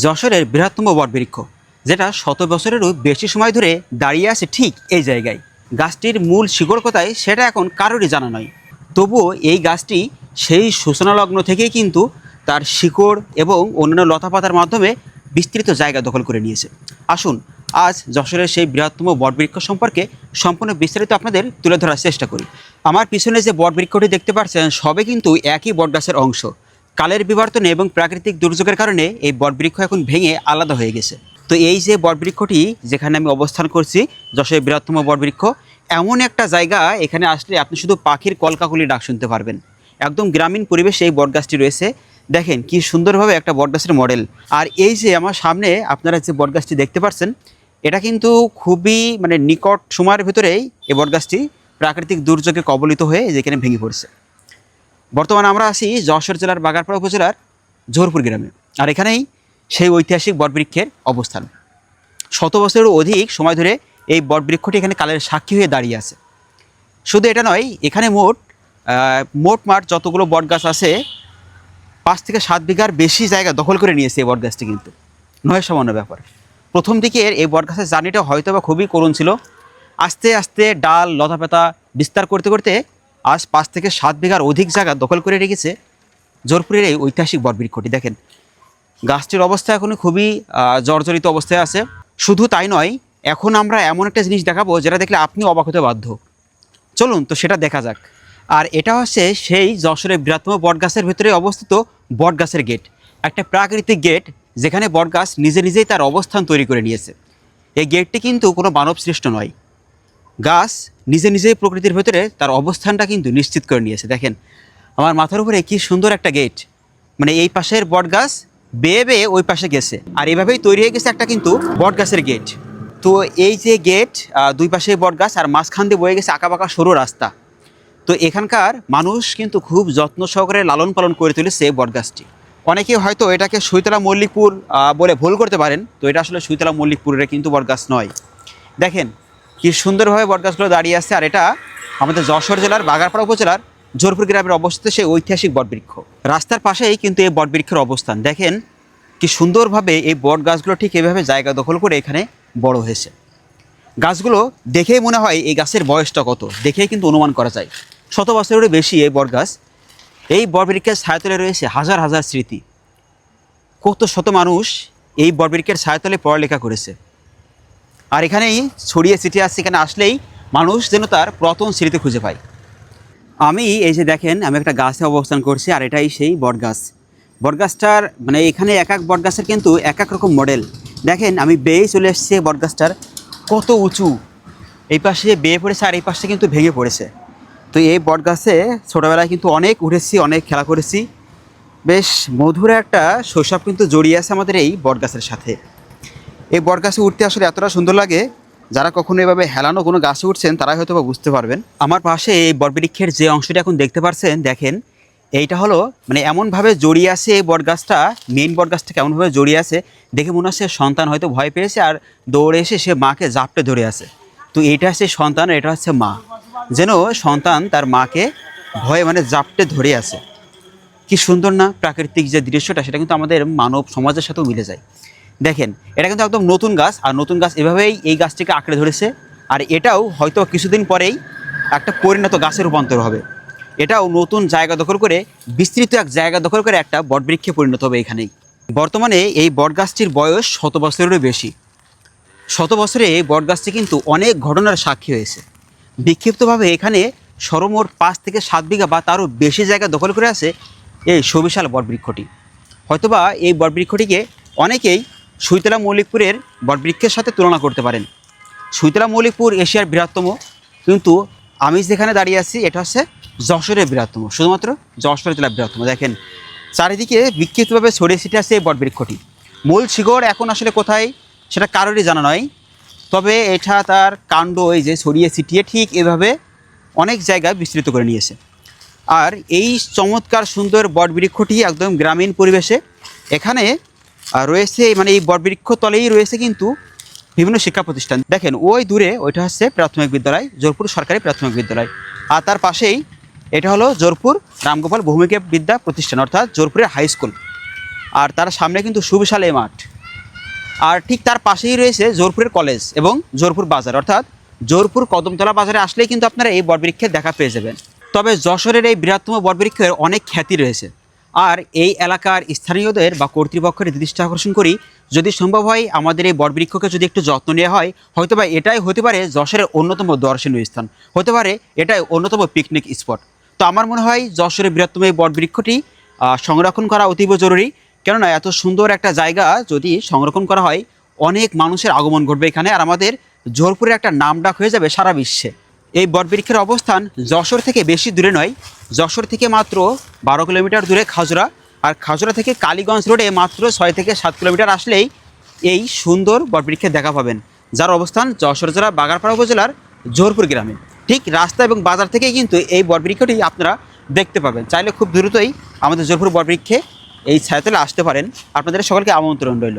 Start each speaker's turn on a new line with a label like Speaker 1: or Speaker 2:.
Speaker 1: যশোরের বৃহত্তম বটবৃক্ষ, যেটা শত বছরেরও বেশি সময় ধরে দাঁড়িয়ে আছে ঠিক এই জায়গায়। গাছটির মূল শিকড় কোথায় সেটা এখন কারোরই জানা নয়। তবুও এই গাছটি সেই সূচনালগ্ন থেকেই কিন্তু তার শিকড় এবং অন্যান্য লতাপাতার মাধ্যমে বিস্তৃত জায়গা দখল করে নিয়েছে। আসুন, আজ যশোরের সেই বৃহত্তম বটবৃক্ষ সম্পর্কে সম্পূর্ণ বিস্তারিত আপনাদের তুলে ধরার চেষ্টা করি। আমার পিছনে যে বটবৃক্ষটি দেখতে পাচ্ছেন, সবে কিন্তু একই বটগাছের অংশ। কালের বিবর্তনে এবং প্রাকৃতিক দুর্যোগের কারণে এই বটবৃক্ষ এখন ভেঙে আলাদা হয়ে গেছে। তো এই যে বটবৃক্ষটি যেখানে আমি অবস্থান করছি, যশোরের বৃহত্তম বটবৃক্ষ, এমন একটা জায়গা এখানে আসলে আপনি শুধু পাখির কলকাকলি ডাক শুনতে পারবেন। একদম গ্রামীণ পরিবেশে এই বটগাছটি রয়েছে। দেখেন কি সুন্দরভাবে একটা বটগাছের মডেল। আর এই যে আমার সামনে আপনারা যে বটগাছটি দেখতে পাচ্ছেন, এটা কিন্তু খুবই মানে নিকট সময়ের ভেতরেই এই বটগাছটি প্রাকৃতিক দুর্যোগে কবলিত হয়ে যেখানে ভেঙে পড়ছে। বর্তমানে আমরা আছি যশোর জেলার বাগারপাড়া উপজেলার জোরপুর গ্রামে। আর এখানেই সেই ঐতিহাসিক বটবৃক্ষের অবস্থান। শত বছরেরও অধিক সময় ধরে এই বটবৃক্ষটি এখানে কালের সাক্ষী হয়ে দাঁড়িয়ে আছে। শুধু এটা নয়, এখানে মোট মোট মাঠ যতগুলো বটগাছ আছে, পাঁচ থেকে সাত বিঘার বেশি জায়গা দখল করে নিয়েছে এই বটগাছটি কিন্তু। নয় সামান্য ব্যাপার। প্রথম দিকে এই বটগাছের জার্নিটা হয়তো বা খুবই করুণ ছিল। আস্তে আস্তে ডাল, লতাপাতা বিস্তার করতে করতে আজ পাঁচ থেকে সাত বিঘার অধিক জায়গা দখল করে রেখেছে জোরপুরের এই ঐতিহাসিক বটবৃক্ষটি দেখেন, গাছটির অবস্থা এখন খুবই জর্জরিত অবস্থায় আছে। শুধু তাই নয়, এখন আমরা এমন একটা জিনিস দেখাবো যেটা দেখলে আপনি অবাক হতে বাধ্য। চলুন তো সেটা দেখা যাক। আর এটা হচ্ছে সেই যশোরের বৃহত্তম বটগাছের ভিতরে অবস্থিত বটগাছের গেট। একটা প্রাকৃতিক গেট যেখানে বটগাছ নিজে নিজেই তার অবস্থান তৈরি করে নিয়েছে। এই গেটটি কিন্তু কোনো মানব সৃষ্ট নয়। গাছ নিজে নিজেই প্রকৃতির ভেতরে তার অবস্থানটা কিন্তু নিশ্চিত করে নিয়েছে। দেখেন, আমার মাথার উপরে কি সুন্দর একটা গেট মানে এই পাশের বটগাছ বেয়ে বেয়ে ওই পাশে গেছে। আর এভাবেই তৈরি হয়ে গেছে একটা কিন্তু বটগাছের গেট তো এই যে গেট দুই পাশে বটগাছ আর মাঝখান দিয়ে বয়ে গেছে আঁকাবাঁকা সরু রাস্তা। তো এখানকার মানুষ কিন্তু খুব যত্ন সহকারে লালন পালন করে তুলেছে এই বটগাছটি অনেকে হয়তো এটাকে সুইতলা মল্লিকপুর বলে ভুল করতে পারেন। তো এটা আসলে সুইতলা মল্লিকপুরের কিন্তু বটগাছ নয়। দেখেন কি সুন্দরভাবে বটগাছগুলো দাঁড়িয়ে আছে, আর এটা আমাদের যশোর জেলার বাগারপাড়া উপজেলার জোরপুর গ্রামের অবস্থিত সেই ঐতিহাসিক বটবৃক্ষ। রাস্তার পাশেই কিন্তু এই বটবৃক্ষের অবস্থান। দেখেন কি সুন্দরভাবে এই বট গাছগুলো ঠিক এভাবে জায়গা দখল করে এখানে বড় হয়েছে। গাছগুলো দেখেই মনে হয় এই গাছের বয়সটা কত, দেখেই কিন্তু অনুমান করা যায়। শত বছরেরও বেশি এই বট গাছ এই বটবৃক্ষের ছায়াতলে রয়েছে হাজার হাজার স্মৃতি। কত শত মানুষ এই বটবৃক্ষের ছায়াতলে পড়ালেখা করেছে। আর এখানেই ছড়িয়ে ছিটিয়ে আসছে, এখানে আসলেই মানুষ যেন তার প্রথম স্মৃতি খুঁজে পায়। আমি এই যে দেখেন, আমি একটা গাছে অবস্থান করছি আর এটাই সেই বটগাছ। বটগাছটার মানে এখানে এক এক বটগাছের কিন্তু এক এক রকম মডেল। দেখেন, আমি বেয়ে চলে এসেছি বটগাছটার, কত উঁচু। এই পাশে বেয়ে পড়েছে আর এই পাশে কিন্তু ভেঙে পড়েছে। তো এই বটগাছে ছোটোবেলায় কিন্তু অনেক উঠেছি, অনেক খেলা করেছি। বেশ মধুর একটা শৈশব কিন্তু জড়িয়ে আছে আমাদের এই বটগাছের সাথে। এই বটগাছে উঠতে আসলে এতটা সুন্দর লাগে, যারা কখনো এভাবে হেলানো কোনো গাছে উঠছেন, তারাই হয়তো বা বুঝতে পারবেন। আমার পাশে এই বটবৃক্ষের যে অংশটা এখন দেখতে পাচ্ছেন দেখেন, এইটা হলো মানে এমনভাবে জড়িয়ে আছে এই বটগাছটা মেইন বটগাছটা কেমনভাবে জড়িয়ে আছে, দেখে মনে হচ্ছে সন্তান হয়তো ভয় পেয়েছে, আর দৌড়ে এসে সে মাকে জাপটে ধরে আছে। তো এটা হচ্ছে সন্তান, এটা হচ্ছে মা। যেন সন্তান তার মাকে ভয়ে মানে জাপটে ধরে আছে। কি সুন্দর না, প্রাকৃতিক যে দৃশ্যটা, সেটা কিন্তু আমাদের মানব সমাজের সাথেও মিলে যায়। দেখেন, এটা কিন্তু একদম নতুন গাছ, আর নতুন গাছ এভাবেই এই গাছটিকে আঁকড়ে ধরেছে। আর এটাও হয়তো কিছুদিন পরেই একটা পরিণত গাছে রূপান্তর হবে। এটাও নতুন জায়গা দখল করে, বিস্তৃত এক জায়গা দখল করে একটা বটবৃক্ষে পরিণত হবে এখানেই। বর্তমানে এই বটগাছটির বয়স শত বছরেরও বেশি। শত বছরে এই বটগাছটি কিন্তু অনেক ঘটনার সাক্ষী হয়েছে। বিক্ষিপ্তভাবে এখানে সরমোর পাঁচ থেকে সাত বিঘা বা তারও বেশি জায়গা দখল করে আছে এই সুবিশাল বটবৃক্ষটি। হয়তোবা এই বটবৃক্ষটিকে অনেকেই সুইতলা মৌলিকপুরের বটবৃক্ষের সাথে তুলনা করতে পারেন। সুইতলা মৌলিকপুর এশিয়ার বৃহত্তম, কিন্তু আমি যেখানে দাঁড়িয়ে আছি, এটা হচ্ছে যশোরের বৃহত্তম, শুধুমাত্র যশোর জেলার বৃহত্তম। দেখেন, চারিদিকে বিক্ষিপ্তভাবে ছড়িয়ে ছিটে আছে এই বটবৃক্ষটি। মূল শিকড় এখন আসলে কোথায়, সেটা কারোরই জানা নয়, তবে এটা তার কাণ্ড এই যে ছড়িয়ে ছিটিয়ে ঠিক এভাবে অনেক জায়গায় বিস্তৃত করে নিয়েছে। আর এই চমৎকার সুন্দর বটবৃক্ষটি একদম গ্রামীণ পরিবেশে, এখানে রয়েছে মানে এই বটবৃক্ষ তলেই রয়েছে কিন্তু বিভিন্ন শিক্ষা প্রতিষ্ঠান দেখেন, ওই দূরে ওইটা হচ্ছে প্রাথমিক বিদ্যালয়, জোরপুর সরকারি প্রাথমিক বিদ্যালয়। আর তার পাশেই এটা হলো জোরপুর রামগোপাল ভৌমিক বিদ্যা প্রতিষ্ঠান, অর্থাৎ জোরপুরের হাই স্কুল। আর তার সামনে কিন্তু সুবিশাল এই মাঠ। আর ঠিক তার পাশেই রয়েছে জোরপুরের কলেজ এবং জোরপুর বাজার, অর্থাৎ জোরপুর কদমতলা বাজারে আসলেই কিন্তু আপনারা এই বটবৃক্ষের দেখা পেয়ে যাবেন। তবে যশোরের এই বৃহত্তম বটবৃক্ষের অনেক খ্যাতি রয়েছে। আর এই এলাকার স্থানীয়দের বা কর্তৃপক্ষের দৃষ্টি আকর্ষণ করি যদি সম্ভব হয় আমাদের এই বটবৃক্ষকে যদি একটু যত্ন নেওয়া হয় হয়তো বা এটাই হতে পারে যশোরের অন্যতম দর্শনীয় স্থান। হতে পারে এটাই অন্যতম পিকনিক স্পট তো আমার মনে হয় যশোরের বৃহত্তম এই বটবৃক্ষটি সংরক্ষণ করা অতীব জরুরি। কেননা এত সুন্দর একটা জায়গা যদি সংরক্ষণ করা হয়, অনেক মানুষের আগমন ঘটবে এখানে। আর আমাদের জোরপুরে একটা নামডাক হয়ে যাবে সারা বিশ্বে। এই বটবৃক্ষের অবস্থান যশোর থেকে বেশি দূরে নয়। যশোর থেকে মাত্র বারো কিলোমিটার দূরে খাজুরা আর খাজুরা থেকে কালীগঞ্জ রোডে মাত্র ছয় থেকে সাত কিলোমিটার আসলেই এই সুন্দর বটবৃক্ষের দেখা পাবেন। যার অবস্থান যশোর জেলা বাগারপাড়া উপজেলার জোরপুর গ্রামে। ঠিক রাস্তা এবং বাজার থেকেই কিন্তু এই বটবৃক্ষটি আপনারা দেখতে পাবেন। চাইলে খুব দ্রুতই আমাদের জোরপুর বটবৃক্ষে এই ছায়াতলে আসতে পারেন। আপনাদের সকলকে আমন্ত্রণ রইল।